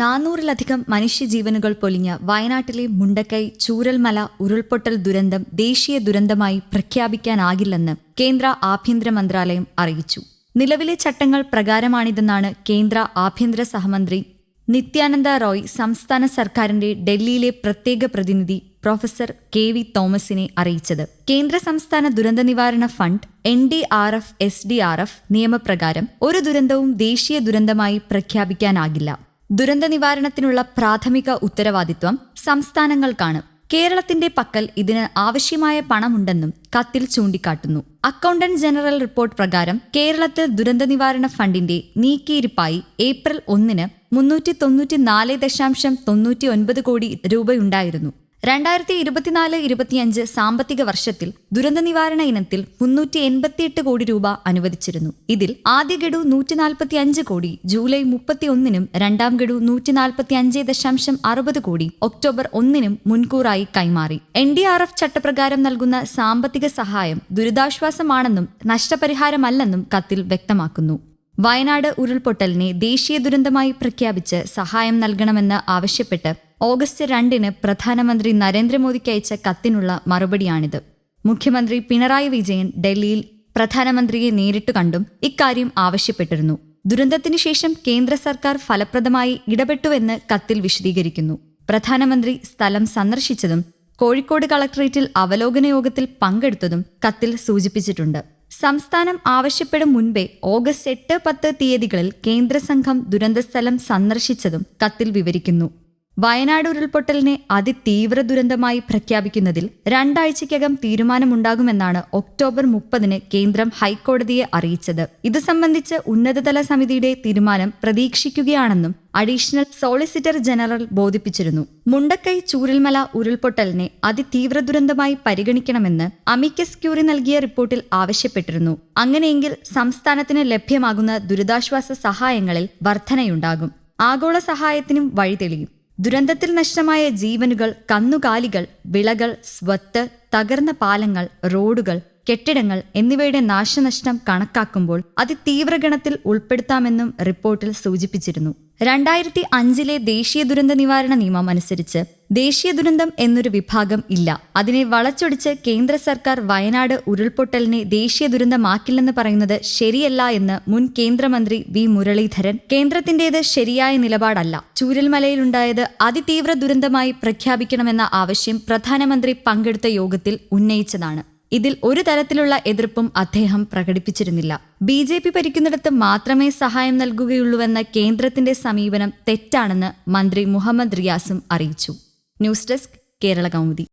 നാനൂറിലധികം മനുഷ്യജീവനുകൾ പൊലിഞ്ഞ വയനാട്ടിലെ മുണ്ടക്കൈ ചൂരൽമല ഉരുൾപൊട്ടൽ ദുരന്തം ദേശീയ ദുരന്തമായി പ്രഖ്യാപിക്കാനാകില്ലെന്ന് കേന്ദ്ര ആഭ്യന്തര മന്ത്രാലയം അറിയിച്ചു. നിലവിലെ ചട്ടങ്ങൾ പ്രകാരമാണിതെന്നാണ് കേന്ദ്ര ആഭ്യന്തര സഹമന്ത്രി നിത്യാനന്ദ റോയ് സംസ്ഥാന സർക്കാരിന്റെ ഡൽഹിയിലെ പ്രത്യേക പ്രതിനിധി പ്രൊഫസർ കെ വി തോമസിനെ അറിയിച്ചത്. കേന്ദ്ര സംസ്ഥാന ദുരന്ത നിവാരണ fund N D R F S D R F നിയമപ്രകാരം ഒരു ദുരന്തവും ദേശീയ ദുരന്തമായി പ്രഖ്യാപിക്കാനാകില്ല. ദുരന്ത നിവാരണത്തിനുള്ള പ്രാഥമിക ഉത്തരവാദിത്വം സംസ്ഥാനങ്ങൾക്കാണ്. കേരളത്തിന്റെ പക്കൽ ഇതിന് ആവശ്യമായ പണമുണ്ടെന്നും കത്തിൽ ചൂണ്ടിക്കാട്ടുന്നു. അക്കൗണ്ടന്റ് ജനറൽ റിപ്പോർട്ട് പ്രകാരം കേരളത്തിൽ ദുരന്ത നിവാരണ ഫണ്ടിന്റെ നീക്കിയിരിപ്പായി ഏപ്രിൽ ഒന്നിന് മുന്നൂറ്റി തൊണ്ണൂറ്റി നാല് ദശാംശം തൊണ്ണൂറ്റി ഒൻപത് കോടി രൂപയുണ്ടായിരുന്നു. രണ്ടായിരത്തി ഇരുപത്തിനാല് ഇരുപത്തിയഞ്ച് സാമ്പത്തിക വർഷത്തിൽ ദുരന്ത നിവാരണ ഇനത്തിൽ മുന്നൂറ്റി എൺപത്തിയെട്ട് കോടി രൂപ അനുവദിച്ചിരുന്നു. ഇതിൽ ആദ്യ ഗഡു നൂറ്റി നാൽപ്പത്തി അഞ്ച് കോടി ജൂലൈ മുപ്പത്തിയൊന്നിനും രണ്ടാം ഗഡു നൂറ്റി നാൽപ്പത്തി അഞ്ച് ദശാംശം അറുപത് കോടി ഒക്ടോബർ ഒന്നിനും മുൻകൂറായി കൈമാറി. എൻ ഡി ആർ എഫ് ചട്ടപ്രകാരം നൽകുന്ന സാമ്പത്തിക സഹായം ദുരിതാശ്വാസമാണെന്നും നഷ്ടപരിഹാരമല്ലെന്നും കത്തിൽ വ്യക്തമാക്കുന്നു. വയനാട് ഉരുൾപൊട്ടലിനെ ദേശീയ ദുരന്തമായി പ്രഖ്യാപിച്ച് സഹായം നൽകണമെന്ന് ആവശ്യപ്പെട്ട് ഓഗസ്റ്റ് രണ്ടിന് പ്രധാനമന്ത്രി നരേന്ദ്രമോദിക്ക് അയച്ച കത്തിനുള്ള മറുപടിയാണിത്. മുഖ്യമന്ത്രി പിണറായി വിജയൻ ഡൽഹിയിൽ പ്രധാനമന്ത്രിയെ നേരിട്ട് കണ്ടും ഇക്കാര്യം ആവശ്യപ്പെട്ടിരുന്നു. ദുരന്തത്തിനു ശേഷം കേന്ദ്ര സർക്കാർ ഫലപ്രദമായി ഇടപെട്ടുവെന്ന് കത്തിൽ വിശദീകരിക്കുന്നു. പ്രധാനമന്ത്രി സ്ഥലം സന്ദർശിച്ചതും കോഴിക്കോട് കളക്ടറേറ്റിൽ അവലോകന യോഗത്തിൽ പങ്കെടുത്തതും കത്തിൽ സൂചിപ്പിച്ചിട്ടുണ്ട്. സംസ്ഥാനം ആവശ്യപ്പെടും മുൻപേ ഓഗസ്റ്റ് എട്ട് പത്ത് തീയതികളിൽ കേന്ദ്ര സംഘം ദുരന്തസ്ഥലം സന്ദർശിച്ചതും കത്തിൽ വിവരിക്കുന്നു. വയനാട് ഉരുൾപൊട്ടലിനെ അതിതീവ്ര ദുരന്തമായി പ്രഖ്യാപിക്കുന്നതിൽ രണ്ടാഴ്ചയ്ക്കകം തീരുമാനമുണ്ടാകുമെന്നാണ് ഒക്ടോബർ മുപ്പതിന് കേന്ദ്രം ഹൈക്കോടതിയെ അറിയിച്ചത്. ഇത് സംബന്ധിച്ച് ഉന്നതതല സമിതിയുടെ തീരുമാനം പ്രതീക്ഷിക്കുകയാണെന്നും അഡീഷണൽ സോളിസിറ്റർ ജനറൽ ബോധിപ്പിച്ചിരുന്നു. മുണ്ടക്കൈ ചൂരൽമല ഉരുൾപൊട്ടലിനെ അതിതീവ്ര ദുരന്തമായി പരിഗണിക്കണമെന്ന് അമിക്കസ് ക്യൂറി നൽകിയ റിപ്പോർട്ടിൽ ആവശ്യപ്പെട്ടിരുന്നു. അങ്ങനെയെങ്കിൽ സംസ്ഥാനത്തിന് ലഭ്യമാകുന്ന ദുരിതാശ്വാസ സഹായങ്ങളിൽ വർധനയുണ്ടാകും. ആഗോള സഹായത്തിനും വഴിതെളിയും. ദുരന്തത്തിൽ നഷ്ടമായ ജീവനുകൾ കന്നുകാലികൾ വിളകൾ സ്വത്ത് തകർന്ന പാലങ്ങൾ റോഡുകൾ കെട്ടിടങ്ങൾ എന്നിവയുടെ നാശനഷ്ടം കണക്കാക്കുമ്പോൾ അതിതീവ്രഗണത്തിൽ ഉൾപ്പെടുത്താമെന്നും റിപ്പോർട്ടിൽ സൂചിപ്പിച്ചിരുന്നു. രണ്ടായിരത്തി അഞ്ചിലെ ദേശീയ ദുരന്ത നിവാരണ നിയമം അനുസരിച്ച് ദേശീയ ദുരന്തം എന്നൊരു വിഭാഗം ഇല്ല. അതിനെ വളച്ചൊടിച്ച് കേന്ദ്ര സർക്കാർ വയനാട് ഉരുൾപൊട്ടലിനെ ദേശീയ ദുരന്തമാക്കില്ലെന്ന് പറയുന്നത് ശരിയല്ല എന്ന് മുൻ കേന്ദ്രമന്ത്രി വി മുരളീധരൻ കേന്ദ്രത്തിന്റേത് ശരിയായ നിലപാടല്ല. ചൂരൽമലയിലുണ്ടായത് അതിതീവ്ര ദുരന്തമായി പ്രഖ്യാപിക്കണമെന്ന ആവശ്യം പ്രധാനമന്ത്രി പങ്കെടുത്ത യോഗത്തിൽ ഉന്നയിച്ചതാണ്. ഇതിൽ ഒരു തരത്തിലുള്ള എതിർപ്പും അദ്ദേഹം പ്രകടിപ്പിച്ചിരുന്നില്ല. ബി ജെ പി ഭരിക്കുന്നിടത്ത് മാത്രമേ സഹായം നൽകുകയുള്ളൂവെന്ന കേന്ദ്രത്തിന്റെ സമീപനം തെറ്റാണെന്ന് മന്ത്രി മുഹമ്മദ് റിയാസും അറിയിച്ചു. News desk Kerala Kaumudi.